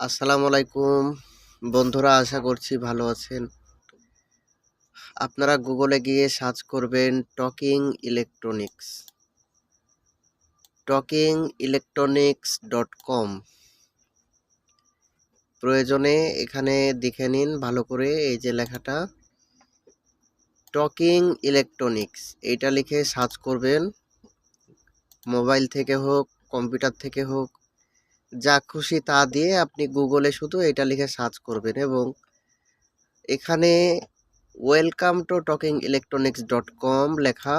আসসালামু আলাইকুম। বন্ধুরা, আশা করছি ভালো আছেন। আপনারা গুগলে গিয়ে সার্চ করবেন talking electronics. Talking electronics dot com. প্রয়োজনে এখানে দেখে নিন ভালো করে এই যে লেখাটা। টকিং ইলেকট্রনিক্স, এইটা লিখে সার্চ করবেন। মোবাইল থেকে হোক, কম্পিউটার থেকে হোক যা খুশি তা দিয়ে আপনি গুগলে শুধু এটা লিখে সার্চ করবেন এবং এখানে welcome to talking electronics dot com লেখা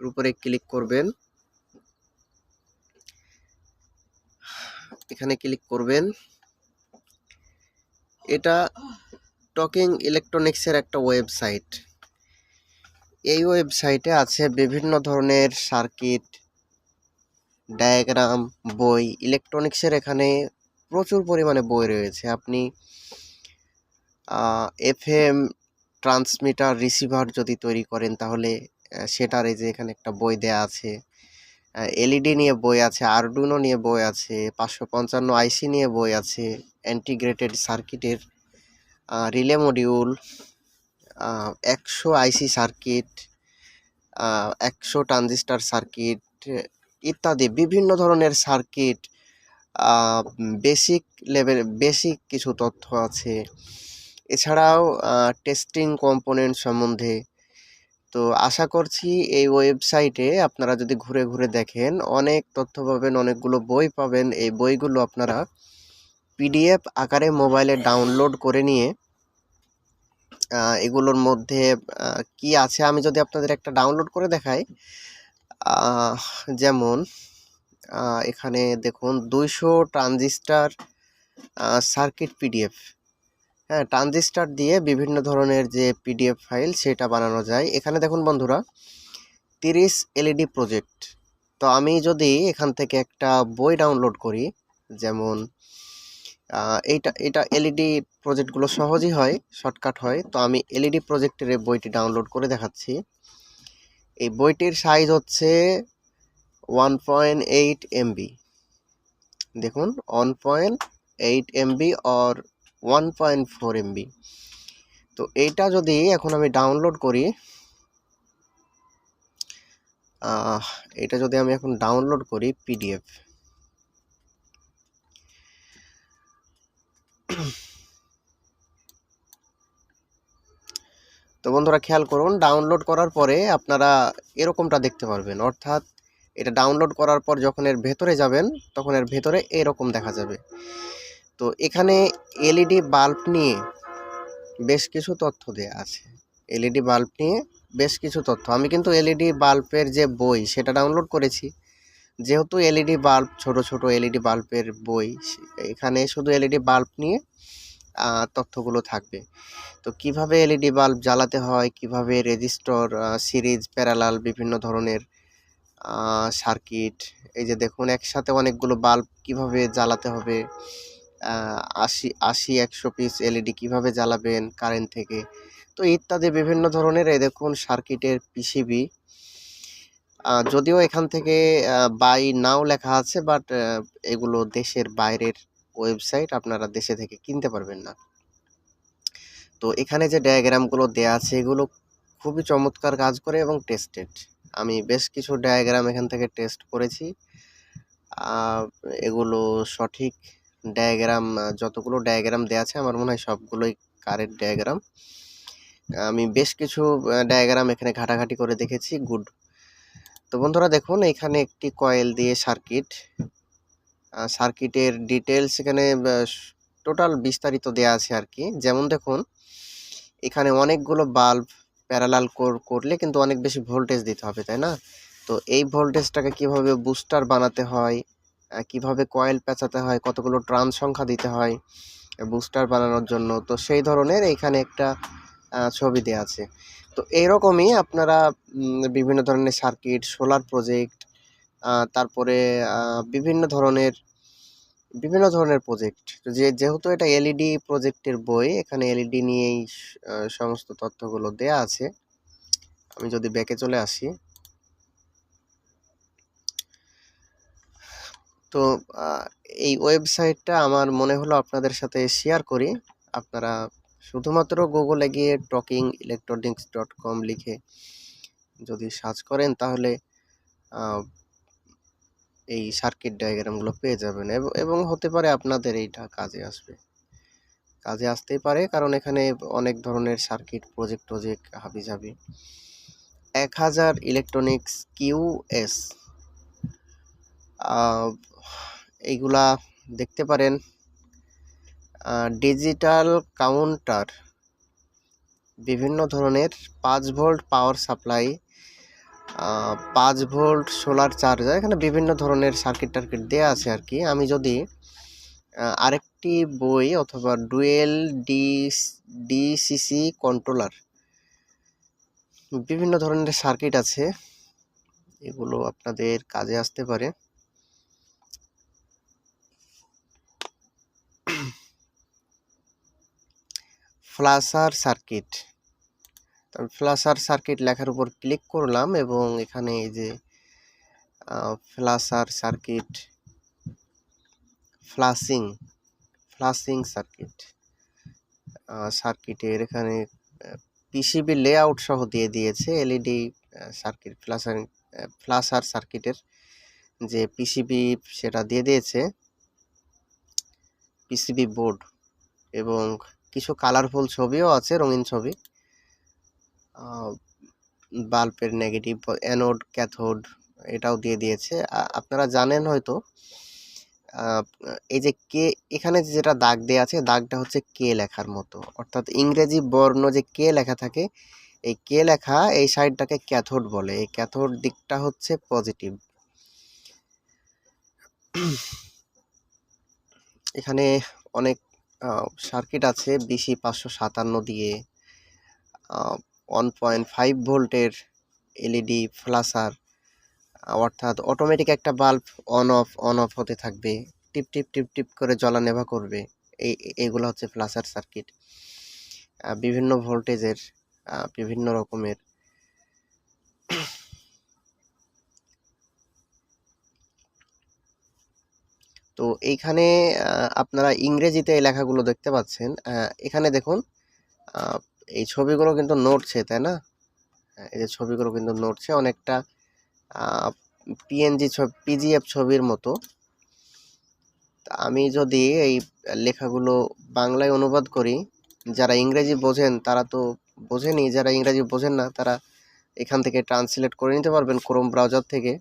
উপরে ক্লিক করবেন। এখানে ক্লিক করবেন। এটা টকিং ইলেকট্রনিক্সের একটা ওয়েবসাইট। এই ওয়েবসাইটে আছে বিভিন্ন ধরনের সার্কিট ডায়াগ্রাম, বই, ইলেকট্রনিক্সের এখানে প্রচুর পরিমাণে বই রয়েছে। আপনি এফএম ট্রান্সমিটার রিসিভার যদি তৈরি করেন, তাহলে সেটার এই যে এখানে একটা বই দেয়া আছে। এলইডি নিয়ে বই আছে, আরডুনো নিয়ে বই আছে, পাঁচশো পঞ্চান্ন আইসি নিয়ে বই আছে, অ্যান্টিগ্রেটেড সার্কিটের রিলে মডিউল একশো আইসি সার্কিট একশো ট্রানজিস্টার সার্কিট ইত্যাদি বিভিন্ন ধরনের সার্কিট বেসিক লেভেল বেসিক কিছু তথ্য আছে। এছাড়াও টেস্টিং কম্পোনেন্ট সম্বন্ধে। তো আশা করছি এই ওয়েবসাইটে আপনারা যদি ঘুরে ঘুরে দেখেন, অনেক তথ্য পাবেন, অনেকগুলো বই পাবেন। এই বইগুলো আপনারা পিডিএফ আকারে মোবাইলে ডাউনলোড করে নিয়ে এগুলোর মধ্যে কি আছে আমি যদি আপনাদের একটা ডাউনলোড করে দেখাই যেমন এখানে দেখুন দুইশো ট্রানজিস্টার সার্কিট পিডিএফ। হ্যাঁ ট্রানজিস্টার দিয়ে বিভিন্ন ধরনের যে পিডিএফ ফাইল সেটা বানানো যায়। এখানে দেখুন বন্ধুরা, তিরিশ এলইডি প্রজেক্ট। তো আমি যদি এখান থেকে একটা বই ডাউনলোড করি, যেমন এইটা, এটা এলইডি প্রজেক্টগুলো সহজই হয়, শর্টকাট হয়। তো আমি এলইডি প্রজেক্টের বইটি ডাউনলোড করে দেখাচ্ছি। এই বইটির সাইজ হচ্ছে ওয়ান পয়েন্ট এইট এমবি দেখুন one point eight MB or one point four MB তো এইটা যদি এখন আমি ডাউনলোড করি এটা যদি আমি এখন ডাউনলোড করি পিডিএফ তো বন্ধুরা খেয়াল করুন ডাউনলোড করার পরে আপনারা এরকমটা দেখতে পারবেন। অর্থাৎ এটা ডাউনলোড করার পর যখন এর ভেতরে যাবেন, তখন এর ভেতরে এরকম দেখা যাবে। তো এখানে এলইডি বাল্ব নিয়ে বেশ কিছু তথ্য দেওয়া আছে। এলইডি বাল্ব নিয়ে বেশ কিছু তথ্য। আমি কিন্তু এলইডি বাল্বের যে বই, সেটা ডাউনলোড করেছি। যেহেতু এলইডি বাল্ব, ছোট ছোট এলইডি বাল্বের বই, এখানে শুধু এলইডি বাল্ব নিয়ে তথ্যগুলো থাকবে। তো কীভাবে এলইডি বাল্ব জ্বালাতে হয়, কীভাবে রেজিস্টর সিরিজ, প্যারালাল বিভিন্ন ধরনের সার্কিট, এই যে দেখুন একসাথে অনেকগুলো বাল্ব কীভাবে জ্বালাতে হবে আশি আশি, একশো পিস এলইডি কীভাবে জ্বালাবেন, কারেন্ট থেকে, তো ইত্যাদি বিভিন্ন ধরনের এই দেখুন সার্কিটের পিসিবি। যদিও এখান থেকে বাই নাও লেখা আছে, বাট এগুলো দেশের বাইরের ওয়েবসাইট আপনারা দেশে থেকে কিনতে পারবেন না। তো এখানে যে ডায়াগ্রামগুলো দেয়া আছে, এগুলো খুবই চমৎকার কাজ করে এবং টেস্টেড আমি বেশ কিছু ডায়াগ্রাম এখান থেকে টেস্ট করেছি। এগুলো সঠিক ডায়াগ্রাম যতগুলো ডায়াগ্রাম দেওয়া আছে, আমার মনে হয় সবগুলোই কারেন্ট ডায়াগ্রাম আমি বেশ কিছু ডায়াগ্রাম এখানে ঘাটাঘাটি করে দেখেছি গুড তো বন্ধুরা দেখুন, এখানে একটি কয়েল দিয়ে সার্কিট সার্কিটের ডিটেলস এখানে টোটাল বিস্তারিত দেওয়া আছে আর কি। যেমন দেখুন, এখানে অনেকগুলো বাল্ব প্যারালাল করলে কিন্তু অনেক বেশি ভোল্টেজ দিতে হবে, তাই না? তো এই ভোল্টেজটাকে কীভাবে বুস্টার বানাতে হয় কীভাবে কয়েল পেঁচাতে হয়, কতগুলো ট্রান সংখ্যা দিতে হয় বুস্টার বানানোর জন্য, তো সেই ধরনের এখানে একটা ছবি দেওয়া আছে। তো এইরকমই আপনারা বিভিন্ন ধরনের সার্কিট সোলার প্রজেক্ট তারপরে বিভিন্ন ধরনের বিভিন্ন ধরনের প্রজেক্ট যে, যেহেতু এটা এলইডি প্রজেক্টের বই, এখানে এলইডি নিয়েই সমস্ত তথ্যগুলো দেয়া আছে। আমি যদি ব্যাকে চলে আসি। তো এই ওয়েবসাইটটা আমার মনে হলো আপনাদের সাথে শেয়ার করি। আপনারা শুধুমাত্র গুগলে গিয়ে টকিং ইলেকট্রনিক্স ডট কম লিখে যদি সার্চ করেন, তাহলে এই সার্কিট ডায়াগ্রামগুলো পেয়ে যাবেন এব- হতে পারে আপনাদের এইটা কাজে আসবে। কাজে আসতেই পারে, কারণ এখানে অনেক ধরনের সার্কিট প্রজেক্ট টজেক্ট যাবি এক হাজার ইলেকট্রনিক্স কিউ এস এইগুলা দেখতে পারেন। ডিজিটাল কাউন্টার বিভিন্ন ধরনের পাঁচ ভোল্ট পাওয়ার সাপ্লাই পাঁচ ভোল্ট সোলার চার্জার, এখানে বিভিন্ন ধরনের সার্কিট টার্কিট দেওয়া আছে আর কি। আমি যদি আরেকটি বই অথবা ডুয়েল ডি, ডিসিসি কন্ট্রোলার, বিভিন্ন ধরনের সার্কিট আছে, এগুলো আপনাদের কাজে আসতে পারে। Flasher circuit. আমি ফ্লাসার সার্কিট লেখার উপর ক্লিক করলাম এবং এখানে এই যে ফ্লাসার সার্কিট ফ্লাসিং ফ্লাসিং সার্কিট সার্কিটের এখানে পিসিবি লেআউট সহ দিয়ে দিয়েছে এলইডি সার্কিট ফ্লাসার ফ্লাসার সার্কিটের যে পিসিবি সেটা দিয়ে দিয়েছে। পিসিবি বোর্ড এবং কিছু কালারফুল ছবিও আছে, রঙিন ছবি। বাল্বের নেগেটিভ অ্যানোড ক্যাথোড এটাও দিয়ে দিয়েছে। আপনারা জানেন হয়তো এই যে কে, এখানে যেটা দাগ দেওয়া আছে, দাগটা হচ্ছে কে লেখার মতো। অর্থাৎ ইংরেজি বর্ণ যে কে লেখা থাকে, এই কে লেখা এই সাইডটাকে ক্যাথোড বলে। এই ক্যাথোড দিকটা হচ্ছে পজিটিভ এখানে অনেক সার্কিট আছে বিসি পাঁচশো সাতান্ন দিয়ে। ওয়ান পয়েন্ট ফাইভ ভোল্টের এলইডি ফ্লাসার অর্থাৎ অটোমেটিক একটা bulb on off on off হতে থাকবে। টিপ টিপ টিপ টিপ করে জ্বলা নেভা করবে। এই এইগুলো হচ্ছে ফ্লাসার সার্কিট বিভিন্ন ভোল্টেজের বিভিন্ন রকমের। তো এইখানে আপনারা ইংরেজিতে এই লেখাগুলো দেখতে পাচ্ছেন। এখানে দেখুন এই ছবিগুলো কিন্তু নড়ছে তাই না? হ্যাঁ, এই যে ছবিগুলো কিন্তু নড়ছে অনেকটা পিএনজি ছবি পিজিএফ ছবির মতো। আমি যদি এই লেখাগুলো বাংলায় অনুবাদ করি যারা ইংরেজি বোঝেন তারা তো বোঝেনি যারা ইংরেজি বোঝেন না তারা এখান থেকে ট্রান্সলেট করে নিতে পারবেন ক্রোম ব্রাউজার থেকে।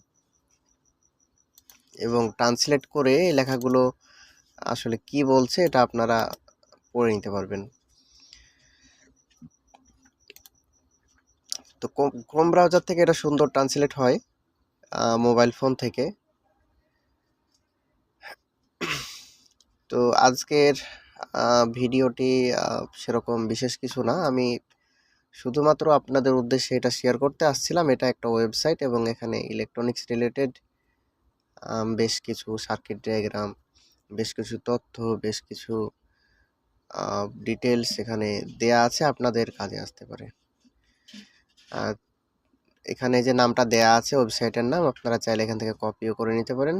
এবং ট্রান্সলেট করে লেখাগুলো আসলে কি বলছে এটা আপনারা পড়ে নিতে পারবেন। তো ক্রোম ব্রাউজার থেকে এটা সুন্দর ট্রান্সলেট হয় মোবাইল ফোন থেকে। তো আজকের ভিডিওটি সেরকম বিশেষ কিছু না। আমি শুধুমাত্র আপনাদের উদ্দেশ্যে এটা শেয়ার করতে আসছিলাম। এটা একটা ওয়েবসাইট এবং এখানে ইলেকট্রনিক্স রিলেটেড বেশ কিছু সার্কিট ডায়াগ্রাম বেশ কিছু তথ্য, বেশ কিছু ডিটেলস এখানে দেয়া আছে। আপনাদের কাজে আসতে পারে। এখানে যে নামটা দেয়া আছে ওয়েবসাইটের নাম, আপনারা চাইলে এখান থেকে কপিও করে নিতে পারেন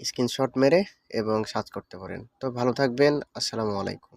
স্ক্রিনশট মেরে এবং সার্চ করতে পারেন। তো ভালো থাকবেন, আসসালামু আলাইকুম।